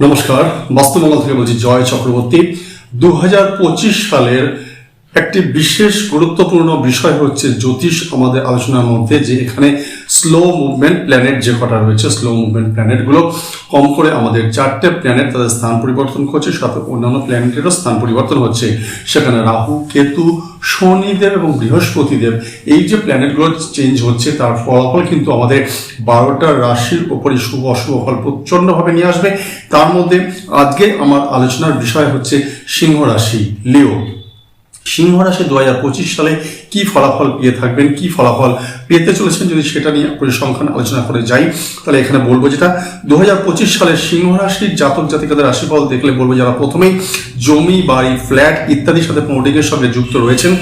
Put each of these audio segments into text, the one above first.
নমস্কার। বাস্তবমঙ্গল থেকে বলছি জয় চক্রবর্তী। দু হাজার পঁচিশ সালের একটি বিশেষ গুরুত্বপূর্ণ বিষয় হচ্ছে জ্যোতিষ আমাদের আলোচনার মধ্যে যে এখানে স্লো মুভমেন্ট প্ল্যানেট যে কটা রয়েছে স্লো মুভমেন্ট প্ল্যানেটগুলো কম করে আমাদের চারটে প্ল্যানেট তাদের স্থান পরিবর্তন করছে, সাথে অন্যান্য প্ল্যানেটেরও স্থান পরিবর্তন হচ্ছে। সেখানে রাহু, কেতু, শনিদেব এবং বৃহস্পতিদেব এই যে প্ল্যানেটগুলো চেঞ্জ হচ্ছে, তার ফলাফল কিন্তু আমাদের বারোটা রাশির ওপরে শুভ, অশুভ ফল প্রচণ্ডভাবে নিয়ে আসবে। তার মধ্যে আজকে আমার আলোচনার বিষয় হচ্ছে সিংহ রাশি, লিও। সিংহ রাশি দু হাজার পঁচিশ সালে কি ফলাফল পেয়ে থাকবেন, কি ফলাফল পেতে চলেছেন যদি সেটা নিয়ে পরিসংখ্যান আলোচনা করে যাই, তাহলে এখানে বলব যেটা দু হাজার পঁচিশ সালে সিংহ রাশির জাতক জাতিকাদের রাশিফল দেখলে বলব যারা প্রথমেই জমি, বাড়ি, ফ্ল্যাট ইত্যাদির সাথে প্রমোটিংয়ের সঙ্গে যুক্ত রয়েছেন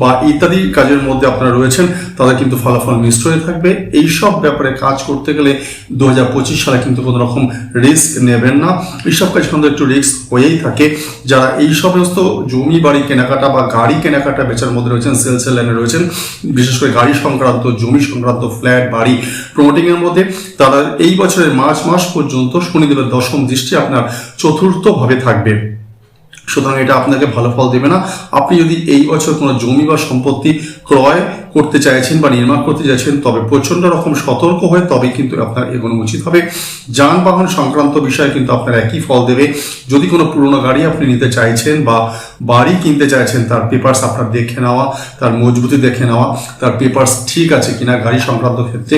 বা ইত্যাদি কাজের মধ্যে আপনারা রয়েছেন তাদের কিন্তু ফলাফল মিশ্র হয়ে থাকবে। এই সব ব্যাপারে কাজ করতে গেলে দু হাজার পঁচিশ সালে কিন্তু কোনো রকম রিস্ক নেবেন না। এইসব কাজ কিন্তু একটু রিস্ক হয়েই থাকে। যারা এই সমস্ত জমি, বাড়ি, কেনাকাটা বা গাড়ি কেনাকাটা বেচার মধ্যে রয়েছেন সেলসেল লাইনে রয়েছেন, বিশেষ করে গাড়ি সংক্রান্ত, জমি সংক্রান্ত ফ্ল্যাট বাড়ি প্রমোটিং এর মধ্যে, তারা এই বছরের মার্চ মাস পর্যন্ত শনিদেবের দশম দৃষ্টি আপনার চতুর্থভাবে থাকবে। সুতরাং এটা আপনাকে ভালো ফল দেবে না। আপনি যদি এই বছর কোনো জমি বা সম্পত্তি ক্রয় করতে চাইছেন বা নির্মাণ করতে চাইছেন, তবে প্রচণ্ড রকম সতর্ক হয়ে তবে কিন্তু আপনার এগোনো উচিত হবে। যানবাহন সংক্রান্ত বিষয়ে কিন্তু আপনার একই ফল দেবে। যদি কোনো পুরনো গাড়ি আপনি নিতে চাইছেন বা বাড়ি কিনতে চাইছেন, তার পেপার্স আপনার দেখে নেওয়া, তার মজবুতি দেখে নেওয়া, তার পেপার্স ঠিক আছে কিনা গাড়ি সংক্রান্ত ক্ষেত্রে,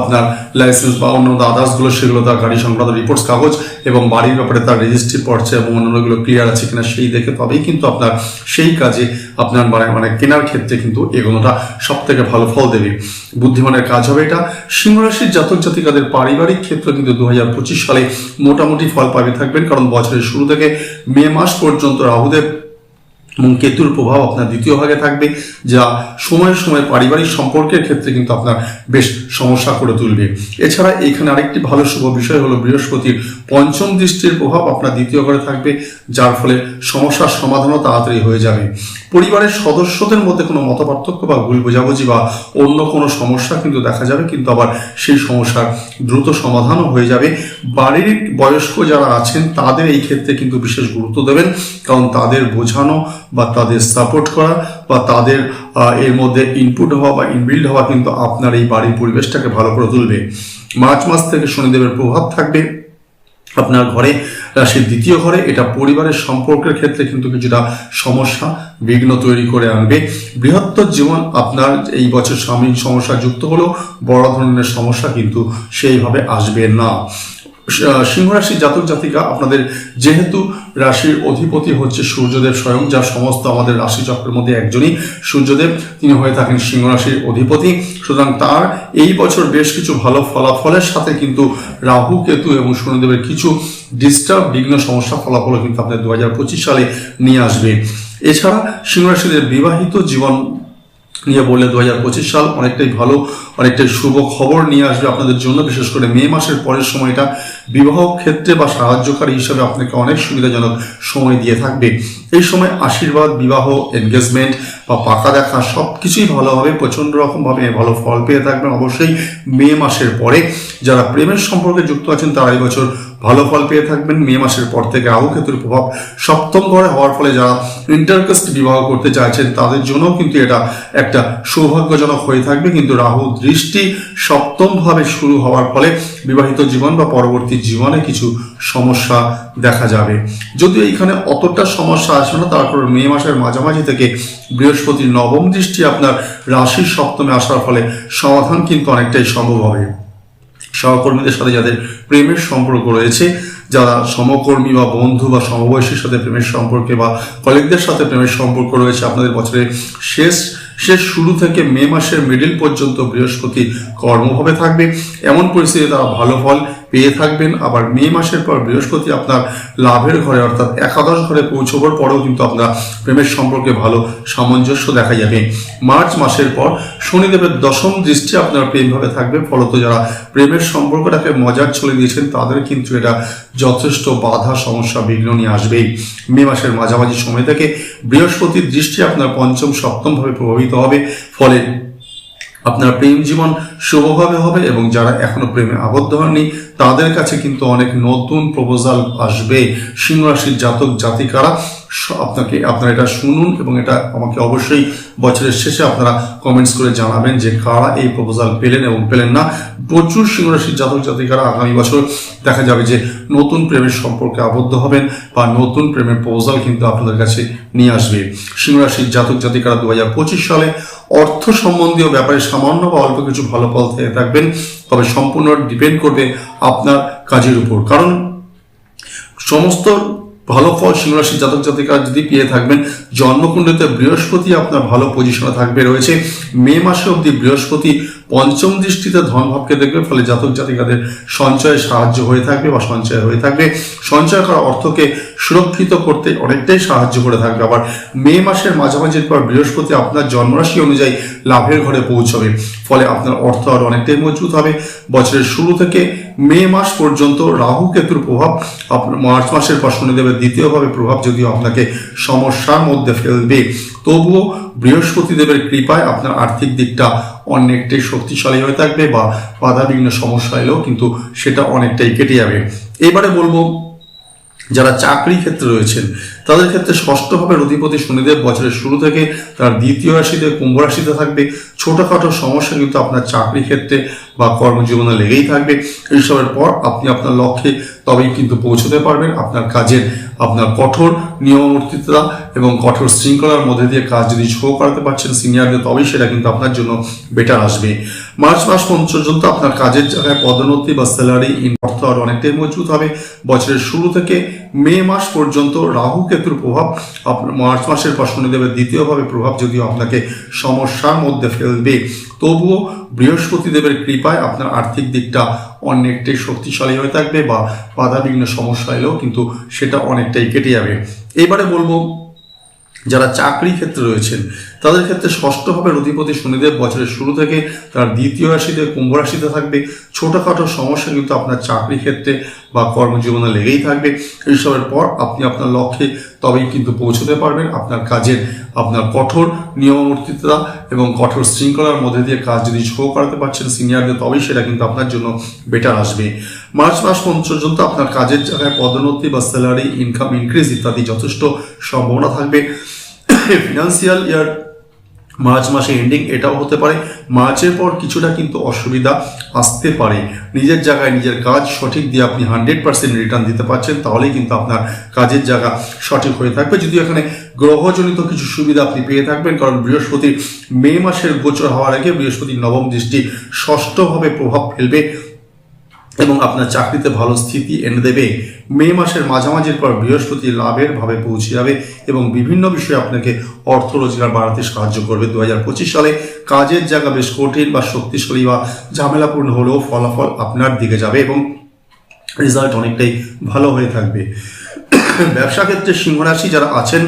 আপনার লাইসেন্স বা অন্য আদার্সগুলো সেগুলো তার গাড়ি সংক্রান্ত রিপোর্টস কাগজ এবং বাড়ির ব্যাপারে তার রেজিস্ট্রি পড়ছে এবং অন্যান্যগুলো ক্লিয়ার আছে কিনা সেই দেখে তবেই কিন্তু আপনার সেই কাজে আপনার মানে মানে কেনার ক্ষেত্রে কিন্তু এগোনোটা সব থেকে ভালো ফল দেবে। বুদ্ধিমানের কাজ হবে এটা। সিংহরাশির জাতক জাতিকাদের পারিবারিক ক্ষেত্রে কিন্তু দু হাজার পঁচিশ সালে মোটামুটি ফল পাবে থাকবেন, কারণ বছরের শুরু থেকে মে মাস পর্যন্ত রাহুদেব এবং কেতুর প্রভাব আপনার দ্বিতীয় ভাগে থাকবে, যা সময় সময় পারিবারিক সম্পর্কের ক্ষেত্রে কিন্তু আপনার বেশ সমস্যা করে তুলবে। এছাড়া এখানে আরেকটি ভালো শুভ বিষয় হলো বৃহস্পতির পঞ্চম দৃষ্টির প্রভাব আপনার দ্বিতীয় ঘরে থাকবে, যার ফলে সমস্যার সমাধানও তাড়াতাড়ি হয়ে যাবে। পরিবারের সদস্যদের মধ্যে কোনো মতপার্থক্য বা ভুল বোঝাবুঝি বা অন্য কোনো সমস্যা কিন্তু দেখা যাবে, কিন্তু আবার সেই সমস্যার দ্রুত সমাধানও হয়ে যাবে। বাড়ির বয়স্ক যারা আছেন, তাদের এই ক্ষেত্রে কিন্তু বিশেষ গুরুত্ব দেবেন, কারণ তাদের বোঝানো বা তাদের সাপোর্ট করা বা তাদের এর মধ্যে ইনপুট হওয়া বা ইনবিল্ড হওয়া কিন্তু আপনার এই বাড়ির পরিবেশটাকে ভালো করে তুলবে। মার্চ মাস থেকে শনিদেবের প্রভাব থাকবে আপনার ঘরে রাশির দ্বিতীয় ঘরে, এটা পরিবারের সম্পর্কের ক্ষেত্রে কিন্তু কিছুটা সমস্যা, বিঘ্ন তৈরি করে আনবে। বৃহত্তর জীবন আপনার এই বছর স্বামীর সমস্যা যুক্ত হলেও বড় ধরনের সমস্যা কিন্তু সেইভাবে আসবে না। আহ, সিংহ রাশির জাতক জাতিকা আপনাদের যেহেতু রাশির অধিপতি হচ্ছে সূর্যদেব স্বয়ং যা সমস্ত আমাদের রাশি চক্রের মধ্যে একজনই সূর্যদেব। তিনি হয়ে থাকেন সিংহ রাশির অধিপতি। সুতরাং তার এই বছর বেশ কিছু ভালো ফলাফলের সাথে কিন্তু রাহু কেতু এবং শনিদেবের কিছু ডিস্টার্ব বিঘ্ন সমস্যা ফলাফল কিন্তু আপনাদের দু সালে নিয়ে আসবে। এছাড়া সিংহ রাশিদের বিবাহিত জীবন নিয়ে বললে দু হাজার পঁচিশ সাল অনেকটাই ভালো, অনেকটাই শুভ খবর নিয়ে আসবে আপনাদের জন্য, বিশেষ করে মে মাসের পরের সময়টা বিবাহ ক্ষেত্রে বা সাহায্যকারী হিসাবে আপনাকে অনেক সুবিধাজনক সময় দিয়ে থাকবে। এই সময় আশীর্বাদ, বিবাহ এনগেজমেন্ট বা পাকা দেখা সব কিছুই ভালো হবে, প্রচণ্ড রকমভাবে ভালো ফল পেয়ে থাকবেন অবশ্যই মে মাসের পরে। যারা প্রেমের সম্পর্কে যুক্ত আছেন তারা এই বছর ভালো ফল পেয়ে থাকবেন। মে মাসের পর থেকে রাহু কেতুর প্রভাব সপ্তম ঘরে হওয়ার ফলে যারা ইন্টারকাস্ট বিবাহ করতে চাইছেন, তাদের জন্য কিন্তু এটা একটা সৌভাগ্যজনক হয়ে থাকবে। কিন্তু রাহু দৃষ্টি সপ্তম ভাবে শুরু হওয়ার ফলে বিবাহিত জীবন বা পরবর্তী জীবনে কিছু সমস্যা দেখা যাবে। যদিও এইখানে অতটা সমস্যা আসবে না, তারপর মে মাসের মাঝামাঝি থেকে বৃহস্পতির নবম দৃষ্টি আপনার রাশির সপ্তমে আসার ফলে সমাধান কিন্তু অনেকটাই সম্ভব হবে। সহকর্মীদের সাথে যাদের প্রেমের সম্পর্ক রয়েছে, যারা সমকর্মী বা বন্ধু বা সমবয়সীর সাথে প্রেমের সম্পর্কে বা কলিগদের সাথে প্রেমের সম্পর্ক রয়েছে, আপনাদের বছরের শেষ শেষ শুরু থেকে মে মাসের মিডিল পর্যন্ত বৃহস্পতি কর্মভাবে থাকবে। এমন পরিস্থিতিতে তারা ভালো ফল পেয়ে থাকবেন। আবার মে মাসের পর বৃহস্পতি আপনার লাভের ঘরে অর্থাৎ একাদশ ঘরে পৌঁছবার পরেও কিন্তু আপনার প্রেমের সম্পর্কে ভালো সামঞ্জস্য দেখা যাবে। মার্চ মাসের পর শনিদেবের দশম দৃষ্টি আপনার প্রেমভাবে থাকবে। ফলত যারা প্রেমের সম্পর্কটাকে মজার চলে দিয়েছেন, তাদের কিন্তু এটা যথেষ্ট বাধা, সমস্যা, বিঘ্ন নিয়ে আসবেই। মে মাসের মাঝামাঝি সময় থেকে বৃহস্পতির দৃষ্টি আপনার পঞ্চম, সপ্তমভাবে প্রভাবিত হবে। ফলে আপনার প্রেম জীবন শুভভাবে হবে এবং যারা এখনও প্রেমে আবদ্ধ হননি, তাদের কাছে কিন্তু অনেক নতুন প্রপোজাল আসবে। সিংহ রাশির জাতক, জাতিকারা আপনাকে, আপনারা এটা শুনুন এবং এটা আমাকে অবশ্যই বছরের শেষে আপনারা কমেন্টস করে জানাবেন যে কারা এই প্রপোজাল পেলেন এবং পেলেন না। প্রচুর সিংহ রাশির জাতক, জাতিকারা আগামী বছর দেখা যাবে যে নতুন প্রেমের সম্পর্কে আবদ্ধ হবেন বা নতুন প্রেমের প্রপোজাল কিন্তু আপনাদের কাছে নিয়ে আসবে। সিংহ রাশির জাতক, জাতিকারা দু হাজার পঁচিশ সালে অর্থ সম্বন্ধীয় ব্যাপারে সামান্য বা অল্প কিছু ভালো ফল থেকে থাকবেন, তবে সম্পূর্ণ ডিপেন্ড করবে আপনার কাজের উপর। কারণ সমস্ত ভালো ফল সিংহরাশি জাতক জাতিকা যদি পেয়ে থাকবেন জন্মকুণ্ডতে বৃহস্পতি আপনার ভালো পজিশনে থাকবে রয়েছে। মে মাসে অবধি বৃহস্পতি পঞ্চম দৃষ্টিতে ধনভাবকে দেখবে, ফলে জাতক জাতিকাদের সঞ্চয়ে সাহায্য হয়ে থাকবে বা সঞ্চয় হয়ে থাকবে। সঞ্চয় করা অর্থকে সুরক্ষিত করতে অনেকটাই সাহায্য করে থাকবে। আবার মে মাসের মাঝামাঝির পর বৃহস্পতি আপনার জন্মরাশি অনুযায়ী লাভের ঘরে পৌঁছবে, ফলে আপনার অর্থ আরও অনেকটাই মজবুত হবে। বছরের শুরু থেকে মে মাস পর্যন্ত রাহু কেতুর প্রভাব আপনার মার্চ মাসের পর শনিদেবের দ্বিতীয়ভাবে প্রভাব যদিও আপনাকে সমস্যার মধ্যে ফেলবে, তবুও বৃহস্পতি দেবের কৃপায় আপনার আর্থিক দিকটা অনেকটাই শক্তিশালী হয়ে থাকবে বা বাধা বাধাবিঘ্ন সমস্যা এলেও কিন্তু সেটা অনেকটাই কেটে যাবে। এবারে বলব, যারা চাকরি ক্ষেত্রে রয়েছেন তাদের ক্ষেত্রে ষষ্ঠভাবে অধিপতি শনিদেব বছরের শুরু থেকে তার দ্বিতীয় রাশিতে কুম্ভ রাশিতে থাকবে। ছোটখাটো সমস্যা কিন্তু আপনার চাকরি ক্ষেত্রে বা কর্মজীবনে লেগেই থাকবে। এইসবের পর আপনি আপনার লক্ষ্যে তবেই কিন্তু পৌঁছতে পারবেন। আপনার কাজের, আপনার কঠোর নিয়মবর্তিতা এবং কঠোর শৃঙ্খলার মধ্যে দিয়ে কাজ যদি শো করাতে পারছেন সিনিয়রদের তবেই সেটা কিন্তু আপনার জন্য বেটার আসবে। মার্চ মাস পর্যন্ত আপনার কাজের জায়গায় পদোন্নতি বা স্যালারি অর্থ আর অনেকটাই মজবুত হবে। বছরের শুরু থেকে মে মাস পর্যন্ত রাহু কেতুর প্রভাব মার্চ মাসের পর শনিদেবের দ্বিতীয়ভাবে প্রভাব যদিও আপনাকে সমস্যার মধ্যে ফেলবে, তবুও বৃহস্পতি দেবের কৃপায় আপনার আর্থিক দিকটা অনেকটাই শক্তিশালী হয়ে থাকবে বা বাধাবিঘ্ন সমস্যা এলেও কিন্তু সেটা অনেকটাই কেটে যাবে। এবারে বলব, যারা চাকরি ক্ষেত্রে রয়েছেন তাদের ক্ষেত্রে ষষ্ঠভাবে অধিপতি শনিদেব বছরের শুরু থেকে তার দ্বিতীয় রাশিতে, কুম্ভ রাশিতে থাকবে। ছোটোখাটো সমস্যা কিন্তু আপনার চাকরি ক্ষেত্রে বা কর্মজীবনে লেগেই থাকবে। এইসবের পর আপনি আপনার লক্ষ্যে তবেই কিন্তু পৌঁছতে পারবেন। আপনার কাজের, আপনার কঠোর নিয়মবর্তিতা এবং কঠোর শৃঙ্খলার মধ্যে দিয়ে কাজ যদি শো করাতে পারছেন সিনিয়রদের তবেই সেটা কিন্তু আপনার জন্য বেটার আসবে। মার্চ মাস পর্যন্ত আপনার কাজের জায়গায় পদোন্নতি বা স্যালারি ইনকাম ইনক্রিজ ইত্যাদি যথেষ্ট সম্ভাবনা থাকবে। ফিনান্সিয়াল ইয়ার মার্চ মাসে এন্ডিং এটাও হতে পারে। মার্চের পর কিছুটা কিন্তু অসুবিধা আসতে পারে। নিজের জায়গায় নিজের কাজ সঠিক দিয়ে আপনি হান্ড্রেড পার্সেন্ট রিটার্ন দিতে পারছেন, তাহলেই কিন্তু আপনার কাজের জায়গা সঠিক হয়ে থাকবে। যদি এখানে গ্রহজনিত কিছু সুবিধা আপনি পেয়ে থাকবেন, কারণ বৃহস্পতি মে মাসের গোচর হওয়ার আগে বৃহস্পতির নবম দৃষ্টি ষষ্ঠভাবে প্রভাব ফেলবে। এবং আপনার চাকরিতে ভালো স্থিতি এনে দেবে। মে মাসের মাঝামাঝির পর বৃহস্পতি লাভের ভাবে পৌঁছে যাবে এবং বিভিন্ন বিষয়ে আপনাকে অর্থ রোজগার বাড়াতে সাহায্য করবে। দু হাজার পঁচিশ সালে কাজের জায়গা বেশ কঠিন বা শক্তিশালী বা ঝামেলাপূর্ণ হলেও ফলাফল আপনার দিকে যাবে এবং রেজাল্ট অনেকটাই ভালো হয়ে থাকবে। ব্যবসা ক্ষেত্রে সিংহ রাশি যারা আছেন,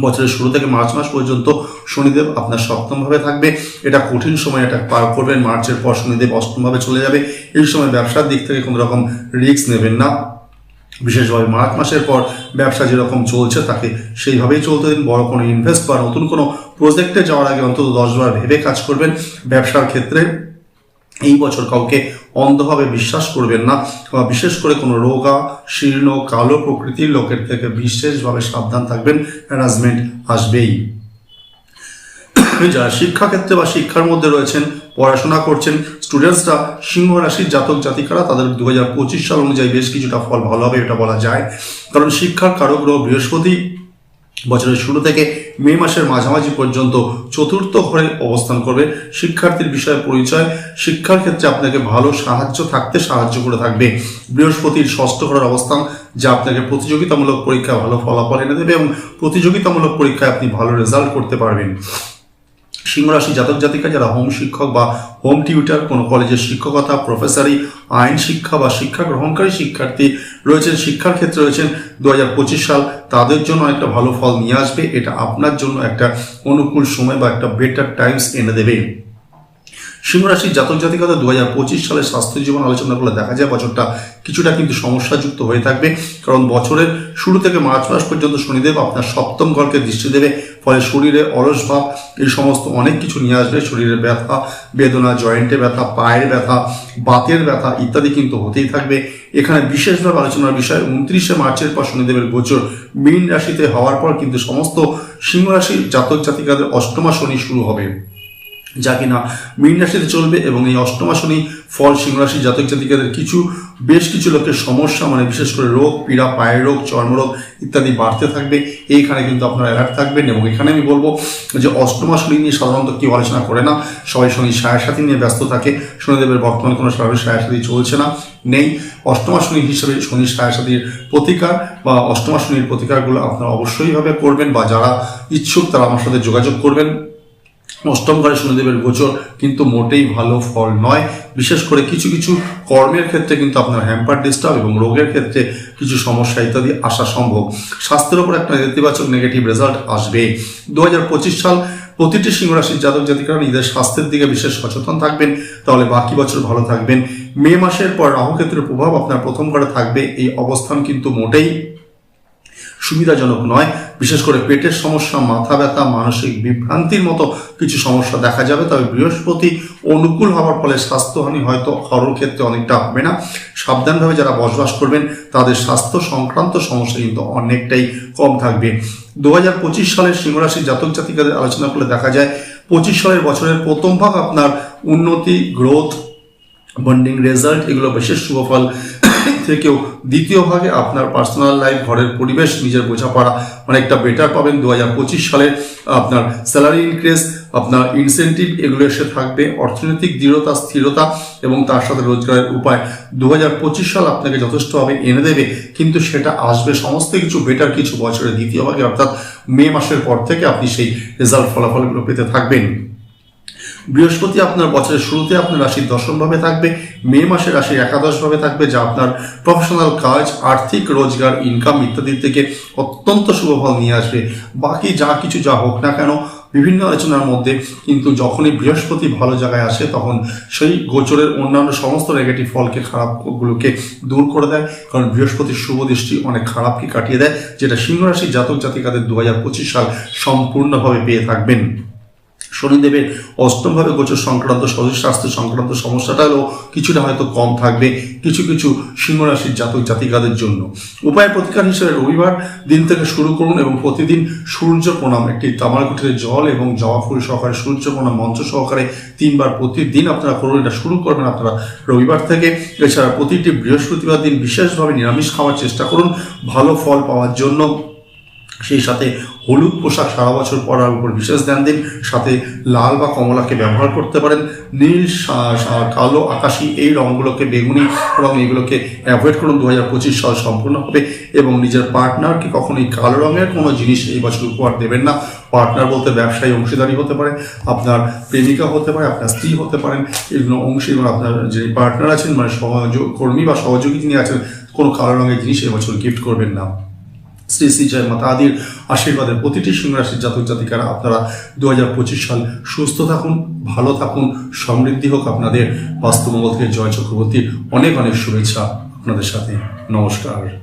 বছরের শুরু থেকে মার্চ মাস পর্যন্ত শনিদেব আপনার সপ্তম ভাবে থাকবে। এটা কঠিন সময় এটা পার করবেন, মার্চের পর শনিদেব অষ্টম ভাবে চলে যাবে। এই সময় ব্যবসার দিক থেকে কোনো রকম রিস্ক নেবেন না। বিশেষভাবে মার্চ মাসের পর ব্যবসা যেরকম চলছে তাকে সেইভাবেই চলতে দিন। বড় কোনো ইনভেস্ট বা নতুন কোনো প্রজেক্টে যাওয়ার আগে অন্তত দশবার ভেবে কাজ করবেন। ব্যবসার ক্ষেত্রে এই বছর কাউকে অন্ধভাবে বিশ্বাস করবেন না বা বিশেষ করে কোনো রোগা, শীর্ণ, কালো প্রকৃতির লোকের থেকে বিশেষভাবে সাবধান থাকবেন। হ্যারাসমেন্ট আসবেই। যারা শিক্ষাক্ষেত্রে বা শিক্ষার মধ্যে রয়েছেন, পড়াশোনা করছেন স্টুডেন্টসরা সিংহ রাশির জাতক জাতিকারা, তাদের দু হাজার পঁচিশ সাল অনুযায়ী বেশ কিছুটা ফল ভালো হবে এটা বলা যায়। কারণ শিক্ষার কারক গ্রহ বৃহস্পতি বছরের শুরু থেকে মে মাসের মাঝামাঝি পর্যন্ত চতুর্থ ঘরে অবস্থান করবে। শিক্ষার্থীর বিষয়ে পরিচয়, শিক্ষার ক্ষেত্রে আপনাকে ভালো সাহায্য থাকতে সাহায্য করে থাকবে। বৃহস্পতির ষষ্ঠ ঘরের অবস্থান, যা আপনাকে প্রতিযোগিতামূলক পরীক্ষায় ভালো ফলাফল এনে দেবে এবং প্রতিযোগিতামূলক পরীক্ষায় আপনি ভালো রেজাল্ট করতে পারবেন। সিংহরাশি জাতক জাতিকা যারা হোম শিক্ষক বা হোম টিউটার কোনো কলেজের শিক্ষকতা প্রফেসরি আইন শিক্ষা বা শিক্ষা গ্রহণকারী শিক্ষার্থী রয়েছেন, শিক্ষার ক্ষেত্রে রয়েছেন দু হাজার পঁচিশ সাল তাদের জন্য একটা ভালো ফল নিয়ে আসবে, এটা আপনার জন্য একটা অনুকূল সময় বা একটা বেটার টাইমস এনে দেবে। সিংহ রাশির জাতক জাতিকাদের দু হাজার পঁচিশ সালের স্বাস্থ্য জীবন আলোচনা করলে দেখা যায় বছরটা কিছুটা কিন্তু সমস্যাযুক্ত হয়ে থাকবে। কারণ বছরের শুরু থেকে মার্চ মাস পর্যন্ত শনিদেব আপনার সপ্তম ঘরকে দৃষ্টি দেবে। ফলে শরীরে অলস ভাব, এই সমস্ত অনেক কিছু নিয়ে আসবে। শরীরে ব্যথা, বেদনা, জয়েন্টে ব্যথা, পায়ের ব্যথা, বাতের ব্যথা ইত্যাদি কিন্তু হতেই থাকবে। এখানে বিশেষভাবে আলোচনার বিষয়, উনত্রিশে মার্চের পর শনিদেবের গোচর মীন রাশিতে হওয়ার পর কিন্তু সমস্ত সিংহ রাশির জাতক জাতিকাদের অষ্টমা শনি শুরু হবে। যা কিনা মীন রাশিতে চলবে এবং এই অষ্টমা শনি ফল, সিংহ রাশি জাতক জাতিকাদের কিছু, বেশ কিছু লোকের সমস্যা মানে বিশেষ করে রোগ, পীড়া, পায়ের রোগ, চর্মরোগ ইত্যাদি বাড়তে থাকবে। এইখানে কিন্তু আপনারা অ্যালার্ট থাকবেন এবং এখানে আমি বলব যে অষ্টমা শনি নিয়ে সাধারণত কেউ আলোচনা করে না। সবাই শনি সায়াসাথী নিয়ে ব্যস্ত থাকে। শনিদেবের বর্তমানে কোনো স্বাভাবিক সায়াসাথী চলছে না, নেই। অষ্টমা শনি হিসেবে শনি সায়াসাথীর প্রতিকার বা অষ্টমা শনির প্রতিকারগুলো আপনারা অবশ্যইভাবে করবেন বা যারা ইচ্ছুক তারা আমার সাথে যোগাযোগ করবেন। অষ্টম ঘরে শনিদেবের গোচর, কিন্তু মোটেই ভালো ফল নয়। বিশেষ করে কিছু কিছু কর্মের ক্ষেত্রে কিন্তু আপনার হ্যাম্পার ডিস্টার্ব এবং রোগের ক্ষেত্রে কিছু সমস্যা ইত্যাদি আসা সম্ভব। স্বাস্থ্যের উপর একটা নেতিবাচক নেগেটিভ রেজাল্ট আসবে। দু হাজার পঁচিশ সাল প্রতিটি সিংহ রাশির জাতক জাতিকারা নিজেদের স্বাস্থ্যের দিকে বিশেষ সচেতন থাকবেন। তাহলে বাকি বছর ভালো থাকবেন। মে মাসের পর রাহুক্ষেত্রের প্রভাব আপনার প্রথম ঘরে থাকবে। এই অবস্থান কিন্তু মোটেই সুবিধাজনক নয়। বিশেষ করে পেটের সমস্যা, মাথা ব্যথা, মানসিক বিভ্রান্তির মতো কিছু সমস্যা দেখা যাবে। তবে বৃহস্পতি অনুকূল হওয়ার ফলে স্বাস্থ্যহানি হয়তো কারোর ক্ষেত্রে অনেকটা হবে না। সাবধানভাবে যারা বসবাস করবেন, তাদের স্বাস্থ্য সংক্রান্ত সমস্যা কিন্তু অনেকটাই কম থাকবে। দু হাজার পঁচিশ সালের সিংহরাশির জাতক জাতিকাদের আলোচনা করলে দেখা যায়, পঁচিশ সালের বছরের প্রথম ভাগ আপনার উন্নতি গ্রোথ বন্ডিং রেজাল্ট এগুলো বিশেষ শুভফল থেকেও দ্বিতীয় ভাগে আপনার পার্সোনাল লাইফ ঘরের পরিবেশ, নিজের বোঝাপড়া অনেকটা বেটার পাবেন। দু হাজার পঁচিশ সালে আপনার স্যালারি ইনক্রিজ আপনার ইনসেন্টিভ এগুলো এসে থাকবে। অর্থনৈতিক দৃঢ়তা, স্থিরতা এবং তার সাথে রোজগারের উপায়। দু হাজার পঁচিশ সাল আপনাকে যথেষ্টভাবে এনে দেবে, কিন্তু সেটা আসবে সমস্ত কিছু বেটার কিছু বছরের দ্বিতীয় ভাগে, অর্থাৎ মে মাসের পর থেকে আপনি সেই রেজাল্ট ফলাফলগুলো পেতে থাকবেন। বৃহস্পতি আপনার বছরের শুরুতে আপনার রাশির দশমভাবে থাকবে মে মাসে রাশির একাদশভাবে থাকবে, যা আপনার প্রফেশনাল কাজ, আর্থিক রোজগার ইনকাম ইত্যাদি থেকে অত্যন্ত শুভফল নিয়ে আসবে। বাকি যা কিছু যা হোক না কেন, বিভিন্ন আলোচনার মধ্যে কিন্তু যখনই বৃহস্পতি ভালো জায়গায় আসে, তখন সেই গোচরের অন্যান্য সমস্ত নেগেটিভ ফলকে, খারাপগুলোকে দূর করে দেয়। কারণ বৃহস্পতির শুভ দৃষ্টি অনেক খারাপকে কাটিয়ে দেয়, যেটা সিংহ রাশির জাতক জাতিকাদের দু হাজার পঁচিশ সাল সম্পূর্ণভাবে পেয়ে থাকবেন। শনিদেবের অষ্টমভাবে গোচর সংক্রান্ত শরীর স্বাস্থ্য সংক্রান্ত সমস্যাটা হলেও কিছুটা হয়তো কম থাকবে। কিছু কিছু সিংহ রাশির জাতক জাতিকাদের জন্য। উপায় প্রতিকার হিসেবে রবিবার দিন থেকে শুরু করুন এবং প্রতিদিন সূর্য প্রণাম। একটি তামার কুঠিতে জল এবং জবা ফুল সহকারে সূর্য প্রণাম মঞ্চ সহকারে তিনবার প্রতিদিন আপনারা করুন। এটা শুরু করবেন আপনারা রবিবার থেকে। এছাড়া প্রতিটি বৃহস্পতিবার দিন বিশেষভাবে নিরামিষ খাওয়ার চেষ্টা করুন। ভালো ফল পাওয়ার জন্য। সেই সাথে হলুদ পোশাক সারা বছর পরার উপর বিশেষ ধ্যান দিন। সাথে লাল বা কমলাকে ব্যবহার করতে পারেন। নীল কালো, আকাশি এই রঙগুলোকে বেগুনি রং এগুলোকে অ্যাভয়েড করুন। দু হাজার পঁচিশ সাল সম্পূর্ণ হবে এবং নিজের পার্টনারকে কখনোই কালো রঙের কোনো জিনিস এই বছর উপহার দেবেন না। পার্টনার বলতে ব্যবসায়ী অংশীদারি হতে পারে, আপনার প্রেমিকা হতে পারে, আপনার স্ত্রী হতে পারেন। এগুলো অংশী এবং আপনার যে পার্টনার আছেন মানে সহযোগ কর্মী বা সহযোগী যিনি আছেন, কোনো কালো রঙের জিনিস এবছর গিফট করবেন না। শ্রী শ্রী জয় মাতা আদির আশীর্বাদের প্রতিটি সিংহ রাশির জাতক জাতিকারা আপনারা দু হাজার পঁচিশ সাল সুস্থ থাকুন, ভালো থাকুন, সমৃদ্ধি হোক আপনাদের। বাস্তুমঙ্গল থেকে জয় চক্রবর্তী অনেক অনেক শুভেচ্ছা আপনাদের সাথে। নমস্কার।